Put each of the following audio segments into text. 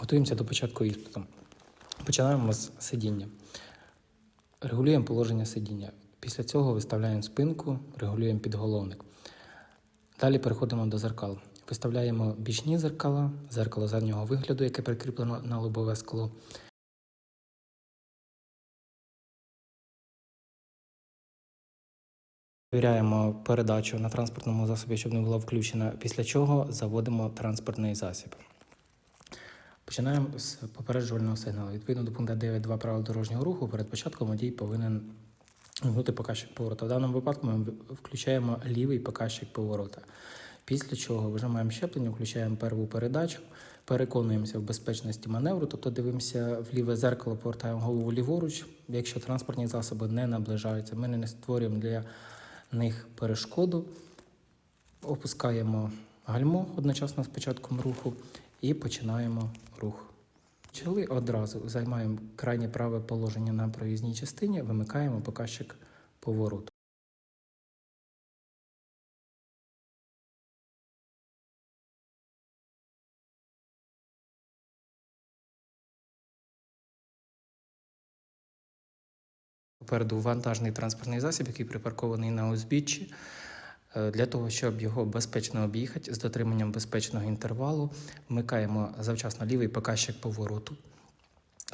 Готуємося до початку іспиту. Починаємо з сидіння. Регулюємо положення сидіння. Після цього виставляємо спинку, регулюємо підголовник. Далі переходимо до зеркал. Виставляємо бічні зеркала, зеркало заднього вигляду, яке прикріплено на лобове скло. Перевіряємо передачу на транспортному засобі, щоб не була включена, після чого заводимо транспортний засіб. Починаємо з попереджувального сигналу. Відповідно до пункту 9.2 правил дорожнього руху, перед початком водій повинен вмикнути показчик поворота. В даному випадку ми включаємо лівий показчик поворота. Після чого вижимаємо щеплення, включаємо перву передачу, переконуємося в безпечності маневру, тобто дивимося в ліве зеркало, повертаємо голову ліворуч. Якщо транспортні засоби не наближаються, ми не створюємо для них перешкоду, опускаємо гальмо одночасно з початком руху і починаємо рух. Почали одразу займаємо крайнє праве положення на проїзній частині, вимикаємо показчик повороту. Попереду вантажний транспортний засіб, який припаркований на узбіччі. Е, Для того, щоб його безпечно об'їхати з дотриманням безпечного інтервалу, вмикаємо завчасно лівий показчик повороту.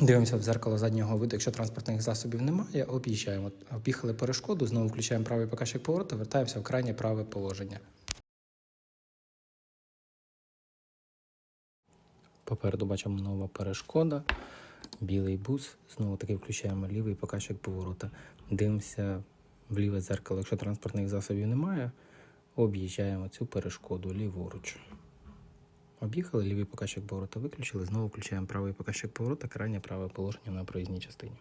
Дивимося в зеркало заднього виду. Якщо транспортних засобів немає, об'їжджаємо. Об'їхали перешкоду, знову включаємо правий показчик повороту, вертаємося в крайнє праве положення. Попереду бачимо нова перешкода, білий бус. Знову таки включаємо лівий показчик поворота. Дивимося в ліве дзеркало. Якщо транспортних засобів немає, об'їжджаємо цю перешкоду ліворуч. Об'їхали лівий показчик поворота, виключили, знову включаємо правий показчик поворота, крайнє праве положення на проїзній частині.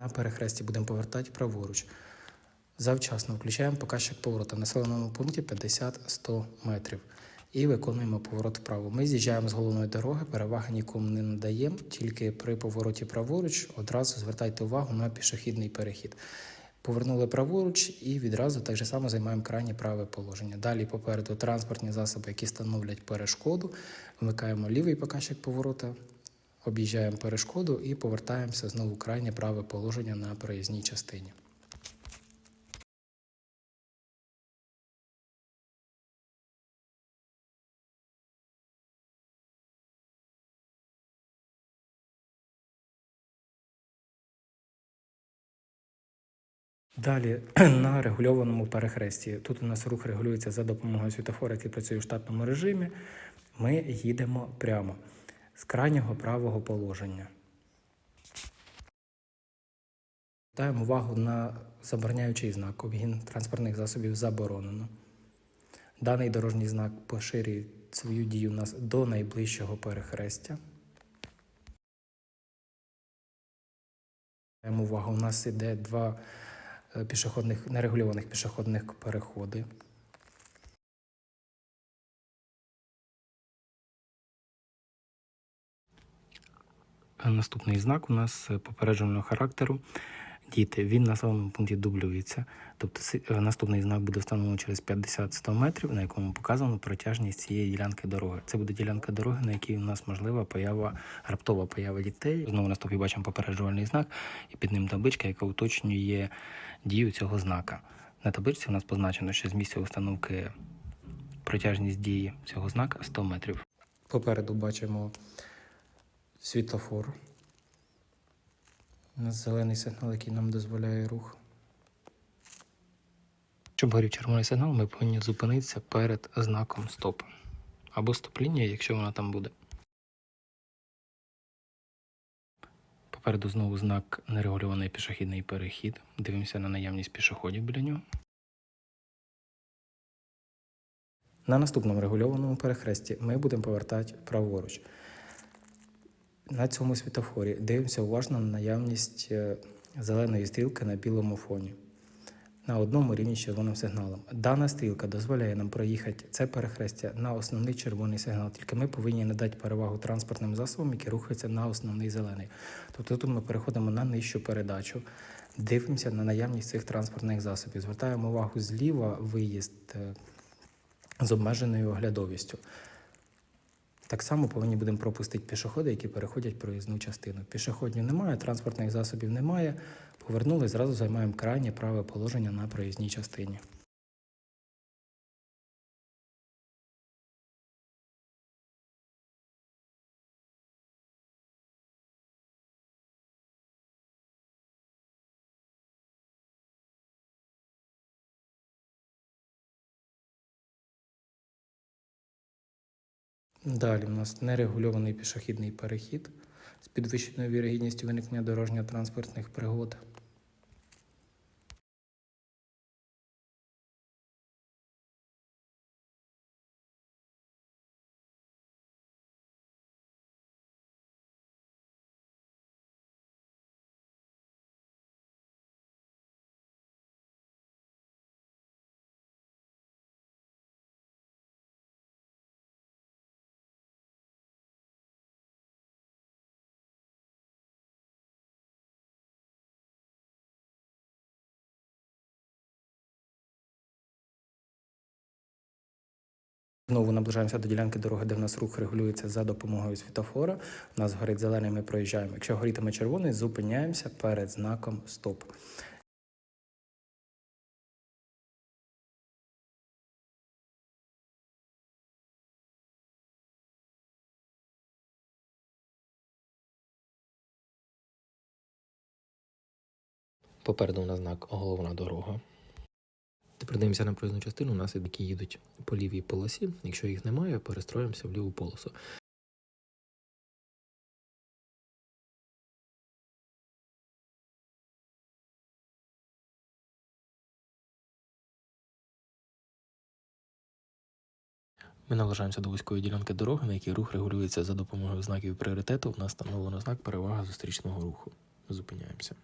На перехресті будемо повертати праворуч. Завчасно включаємо показчик поворота населеному пункті 50-100 метрів і виконуємо поворот вправо. Ми з'їжджаємо з головної дороги, переваги нікому не надаємо, тільки при повороті праворуч одразу звертайте увагу на пішохідний перехід. Повернули праворуч і відразу так же само займаємо крайнє праве положення. Далі попереду транспортні засоби, які становлять перешкоду. Вмикаємо лівий показчик поворота, об'їжджаємо перешкоду і повертаємося знову крайнє праве положення на проїзній частині. Далі на регульованому перехресті. Тут у нас рух регулюється за допомогою світофора, який працює в штатному режимі. Ми їдемо прямо з крайнього правого положення. Даємо увагу на забороняючий знак. Обгін транспортних засобів заборонено. Даний дорожній знак поширює свою дію нас до найближчого перехрестя. Даємо увагу, у нас іде два пішохідних, нерегульованих пішохідних переходи. Е, Наступний знак у нас попередженого попереджувального характеру. Діти, він на самому пункті дублюється. Тобто е, наступний знак буде встановлено через 50-100 метрів, на якому показано протяжність цієї ділянки дороги. Це буде ділянка дороги, на якій у нас можлива поява, раптова поява дітей. Знову на бачимо попереджувальний знак, і під ним табличка, яка уточнює дію цього знака. На табличці у нас позначено, що з місця установки протяжність дії цього знака 100 метрів. Попереду бачимо світлофор. У нас зелений сигнал, який нам дозволяє рух. Щоб горів червоний сигнал, ми повинні зупинитися перед знаком стоп. Або стоп-лінія, якщо вона там буде. Попереду знову знак нерегульований пішохідний перехід. Дивимося на наявність пішоходів біля нього. На наступному регульованому перехресті ми будемо повертати праворуч. На цьому світофорі дивимося уважно на наявність е, зеленої стрілки на білому фоні на одному рівні з червоним сигналом. Дана стрілка дозволяє нам проїхати це перехрестя на основний червоний сигнал, тільки ми повинні надати перевагу транспортним засобам, які рухаються на основний зелений. Тобто тут ми переходимо на нижчу передачу. Дивимося на наявність цих транспортних засобів. Звертаємо увагу зліва виїзд е, з обмеженою оглядовістю. Так само повинні будемо пропустити пішоходи, які переходять проїзну частину. Пішоходню немає, транспортних засобів немає. Повернули, зразу займаємо крайнє праве положення на проїзній частині. Далі у нас нерегульований пішохідний перехід з підвищеною вірогідністю виникнення дорожньо-транспортних пригод. Знову наближаємося до ділянки дороги, де в нас рух регулюється за допомогою світофора. У нас горить зелений, ми проїжджаємо. Якщо горітиме червоний, зупиняємося перед знаком Стоп. Попереду у нас знак головна дорога. Тепер дивимося на проїзну частину. У нас які їдуть по лівій полосі. Якщо їх немає, перестроїмося в ліву полосу. Ми наближаємося до вузької ділянки дороги, на якій рух регулюється за допомогою знаків пріоритету. У нас встановлено знак перевага зустрічного руху. Зупиняємося.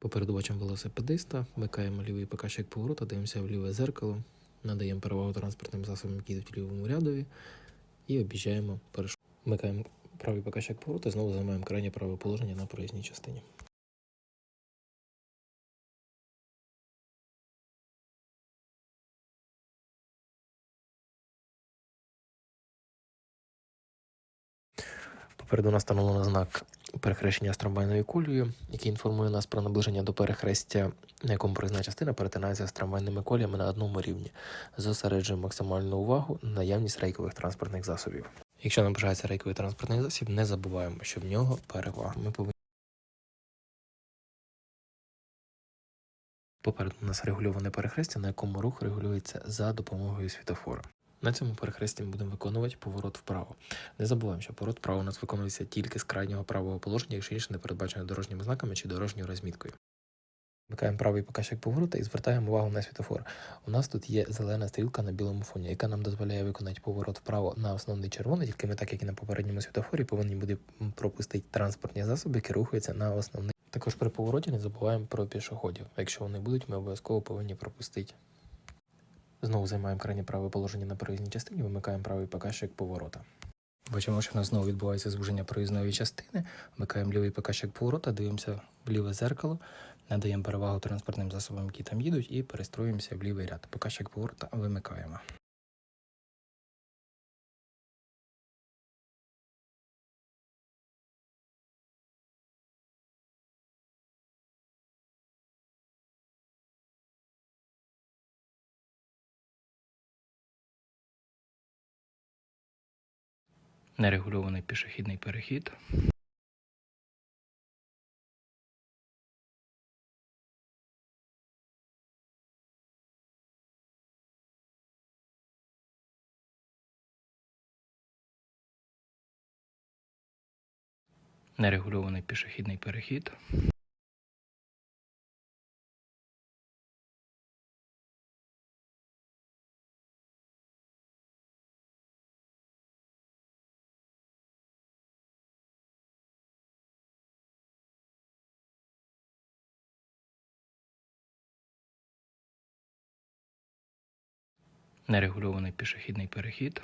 Попереду бачимо велосипедиста, вмикаємо лівий показчик повороту, дивимося в ліве зеркало, надаємо перевагу транспортним засобам, які йдуть в лівому рядові, і об'їжджаємо переш... Вмикаємо правий показчик повороту, знову займаємо крайнє праве положення на проїзній частині. Попереду нас знак перехрещення з трамвайною колією, який інформує нас про наближення до перехрестя, на якому проїзна частина перетинається з трамвайними коліями на одному рівні. Зосереджуємо максимальну увагу на наявність рейкових транспортних засобів. Якщо наближається рейковий транспортний засіб, не забуваємо, що в нього перевага. Ми повинні Попереду у нас регульоване перехрестя, на якому рух регулюється за допомогою світофора. На цьому перехресті ми будемо виконувати поворот вправо. Не забуваємо, що поворот вправо у нас виконується тільки з крайнього правого положення, якщо інше не передбачено дорожніми знаками чи дорожньою розміткою. Вмикаємо правий показчик поворота і звертаємо увагу на світофор. У нас тут є зелена стрілка на білому фоні, яка нам дозволяє виконати поворот вправо на основний червоний, тільки ми, так як і на попередньому світофорі, повинні буде пропустити транспортні засоби, які рухаються на основний. Також при повороті не забуваємо про пішоходів. Якщо вони будуть, ми обов'язково повинні пропустити. Знову займаємо крайнє праве положення на проїзній частині, вимикаємо правий показчик поворота. Бачимо, що в нас знову відбувається звуження проїзної частини. Вмикаємо лівий показчик поворота, дивимося в ліве зеркало, надаємо перевагу транспортним засобам, які там їдуть, і перестроюємося в лівий ряд. Показчик поворота вимикаємо. Нерегульований пішохідний перехід. Нерегульований пішохідний перехід. Нерегульований пішохідний перехід.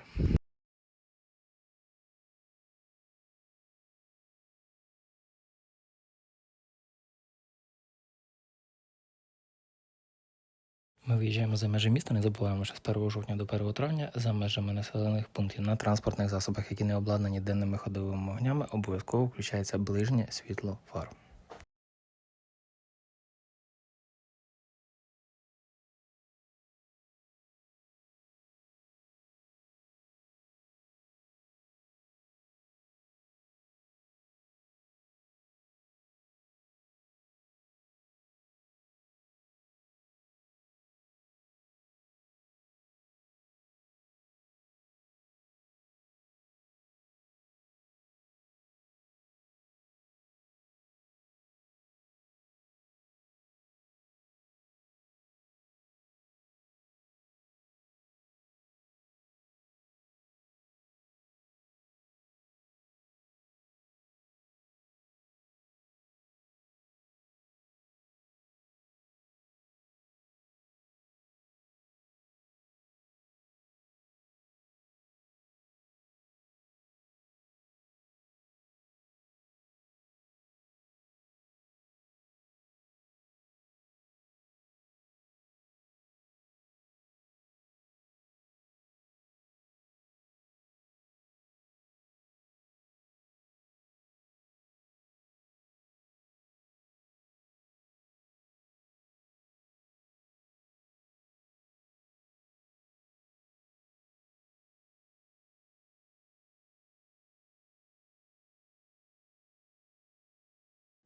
Ми виїжджаємо за межі міста, не забуваємо, що з 1 жовтня до 1 травня за межами населених пунктів на транспортних засобах, які не обладнані денними ходовими вогнями, обов'язково включається ближнє світло фар.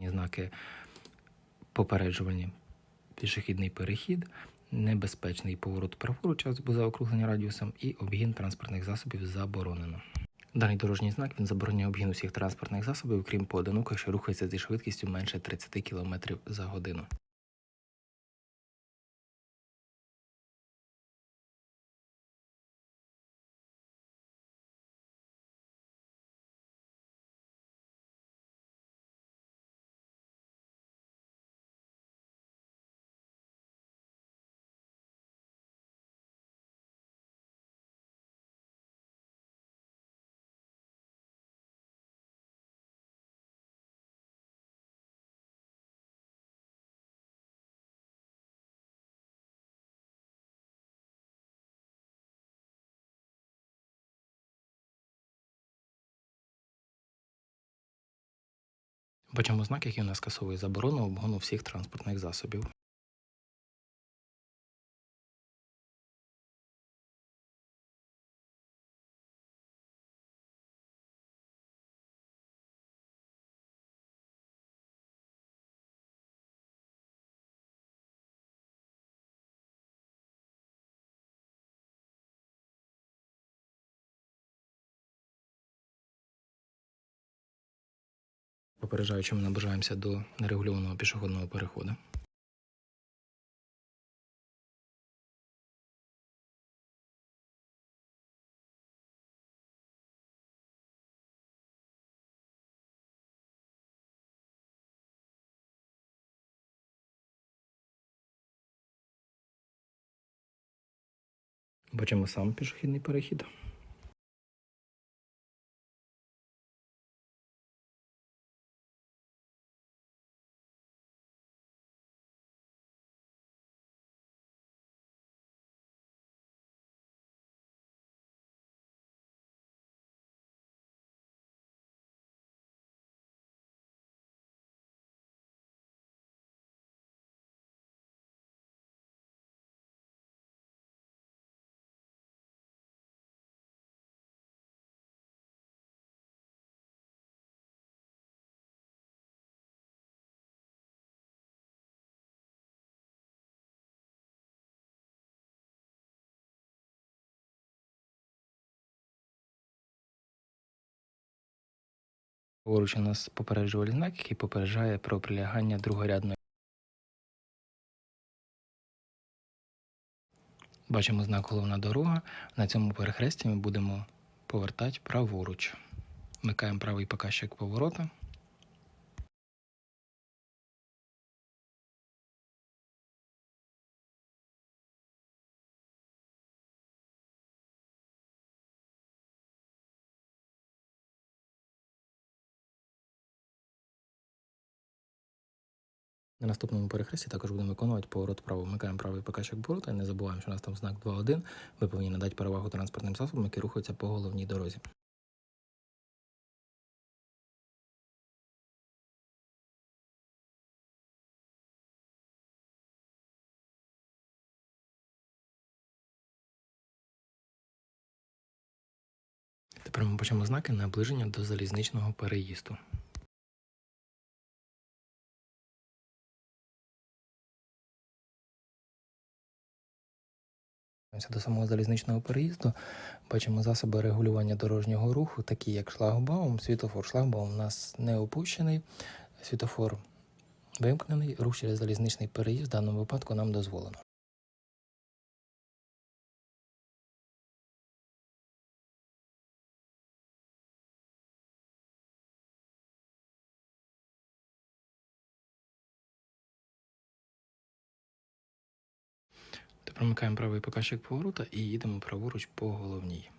Знаки попереджувальні пішохідний перехід, небезпечний поворот праворуч або заокруглення радіусом і обгін транспортних засобів заборонено. Даний дорожній знак він забороняє обгін усіх транспортних засобів, крім поодиноких, що рухається зі швидкістю менше 30 км за годину. Бачимо знак, який у нас скасовує заборону обгону всіх транспортних засобів. Попереджаючи, ми наближаємося до нерегульованого пішохідного переходу. Бачимо сам пішохідний перехід. Поруч у нас попереджувальний знак, який попереджає про прилягання другорядної. Бачимо знак головна дорога. На цьому перехресті ми будемо повертати праворуч. Вмикаємо правий показчик поворота. На наступному перехресті також будемо виконувати поворот вправо. Вмикаємо правий показчик поворота і не забуваємо, що у нас там знак 2.1. Ви повинні надати перевагу транспортним засобам, які рухаються по головній дорозі. Тепер ми бачимо знаки наближення до залізничного переїзду. До самого залізничного переїзду бачимо засоби регулювання дорожнього руху, такі як шлагбаум, світофор. Шлагбаум у нас не опущений, світофор вимкнений, рух через залізничний переїзд в даному випадку нам дозволено. Тепер вмикаємо правий показчик поворота і їдемо праворуч по головній.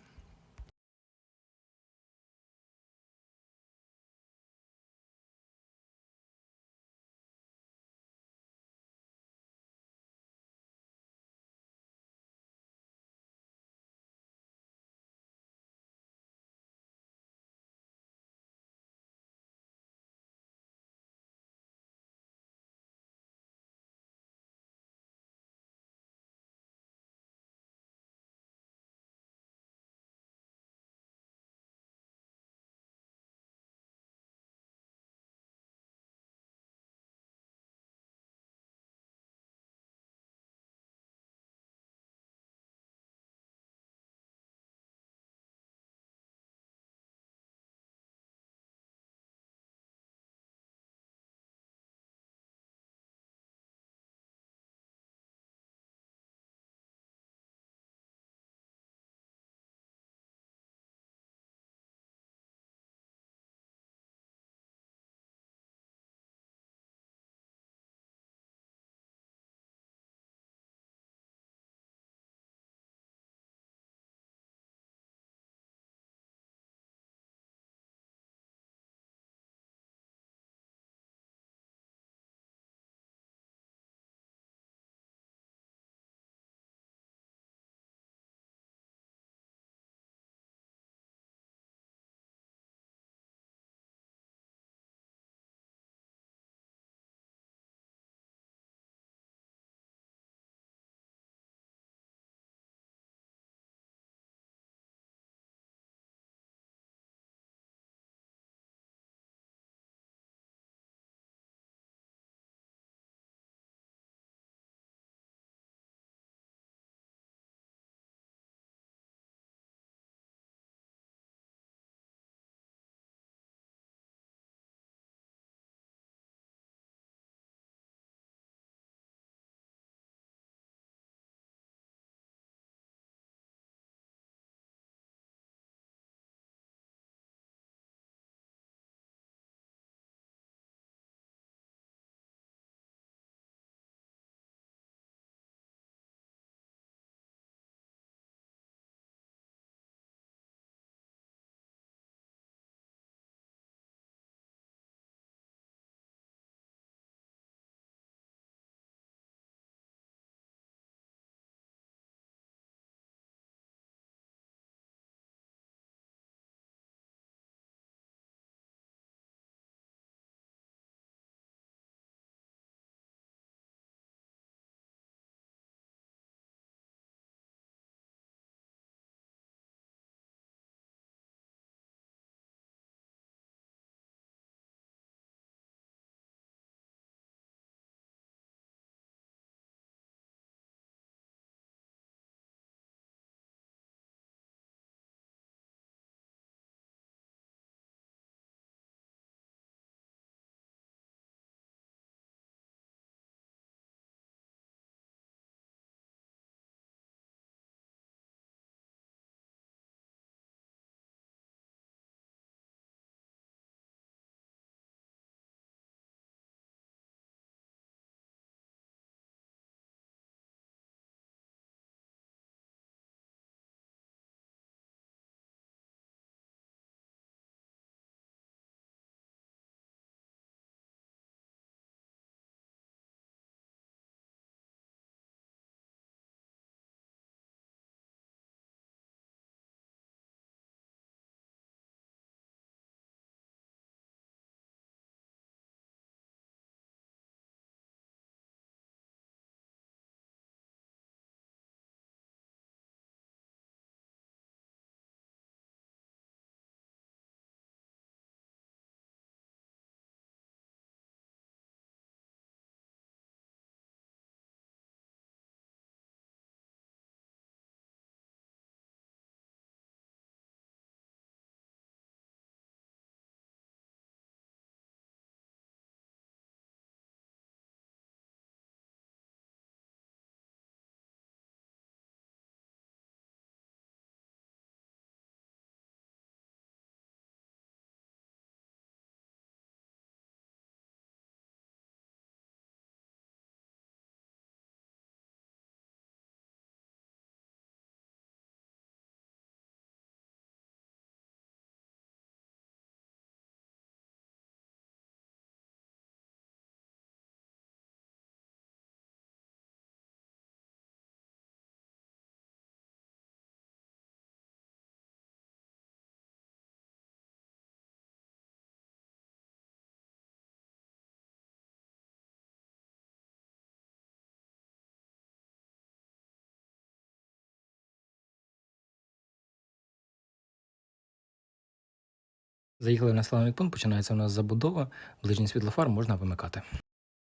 Заїхали в населений пункт, починається у нас забудова, ближній світлофар можна вимикати.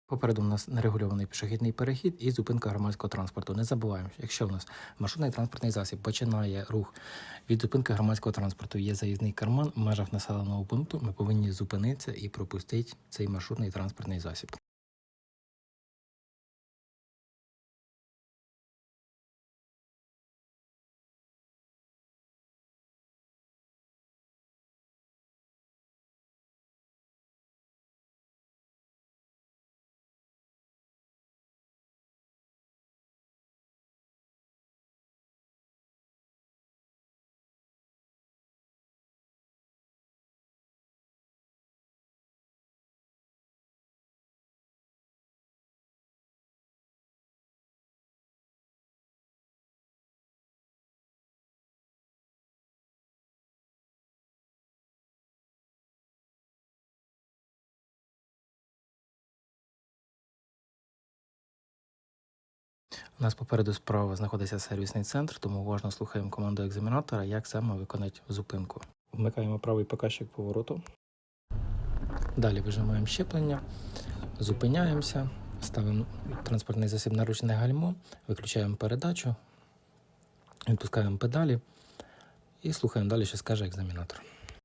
Попереду у нас нерегульований пішохідний перехід і зупинка громадського транспорту. Не забуваємо, якщо в нас маршрутний транспортний засіб починає рух від зупинки громадського транспорту, є заїзний карман в межах населеного пункту, ми повинні зупинитися і пропустити цей маршрутний транспортний засіб. У нас попереду справа знаходиться сервісний центр, тому уважно слухаємо команду екзаменатора, як саме виконати зупинку. Вмикаємо правий показчик повороту. Далі вижимаємо щеплення, зупиняємося, ставимо транспортний засіб на ручне гальмо, виключаємо передачу, відпускаємо педалі і слухаємо далі, що скаже екзаменатор.